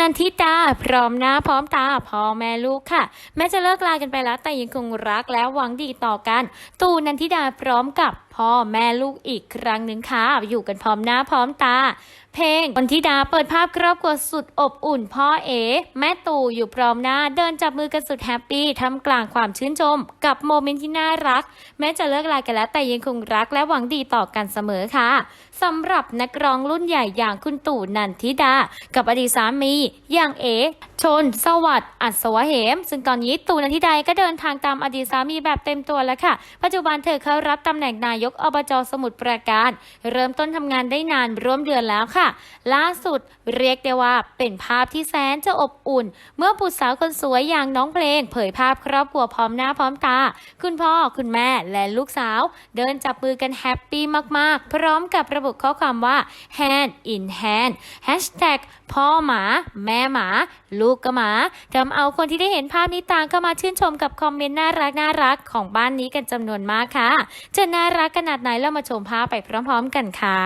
นันทิดาพร้อมหน้าพร้อมตาพ่อแม่ลูกค่ะ แม้จะเลิกลากันไปแล้วแต่ยังคงรักและหวังดีต่อกัน ตูนันทิดาพร้อมกับ พ่อแม่ลูกอีกครั้งหนึ่งค่ะ อยู่กันพร้อมหน้าพร้อมตา เพลงนทิดาเปิดภาพครอบครัวสุดอบอุ่น พ่อเอแม่ตู่อยู่พร้อมหน้าเดินจับมือกันสุดแฮปปี้ทำกลางความชื่นชม กับโมเมนต์ที่น่ารัก แม้จะเลิกลากันแล้วแต่ยังคงรักและหวังดีต่อกันเสมอค่ะสำหรับนักร้องรุ่นใหญ่อย่างคุณตู่นันทิดา กับอดีตสามีอย่างเอชน สวัสดิ์อัศวะเหม ซึ่งตอนนี้ตู่นันทิดาก็เดินทางตามอดีตสามีแบบเต็มตัวแล้วค่ะ ปัจจุบันเธอเข้ารับตำแหน่งนายกกอบจสมุทรปราการ เริ่มต้นทำงานได้นานร่วมเดือนแล้วค่ะ ล่าสุดเรียกได้ว่าเป็นภาพที่แสนจะอบอุ่น เมื่อบุตรสาวคนสวยอย่างน้องเพลง เผยภาพครอบครัวพร้อมหน้าพร้อมตา คุณพ่อคุณแม่และลูกสาว เดินจับมือกันแฮปปี้มากๆ พร้อมกับระบุข้อความว่า hand in hand hashtag พ่อหมา แม่หมา ลูกก็หมาทำเอาคนที่ได้เห็นภาพนี้ต่างเข้ามาชื่นชมกับคอมเมนต์น่ารักน่ารักของบ้านนี้กันจำนวนมากค่ะจะน่ารักขนาดไหนเรามาชมภาพไปพร้อมๆ กันค่ะ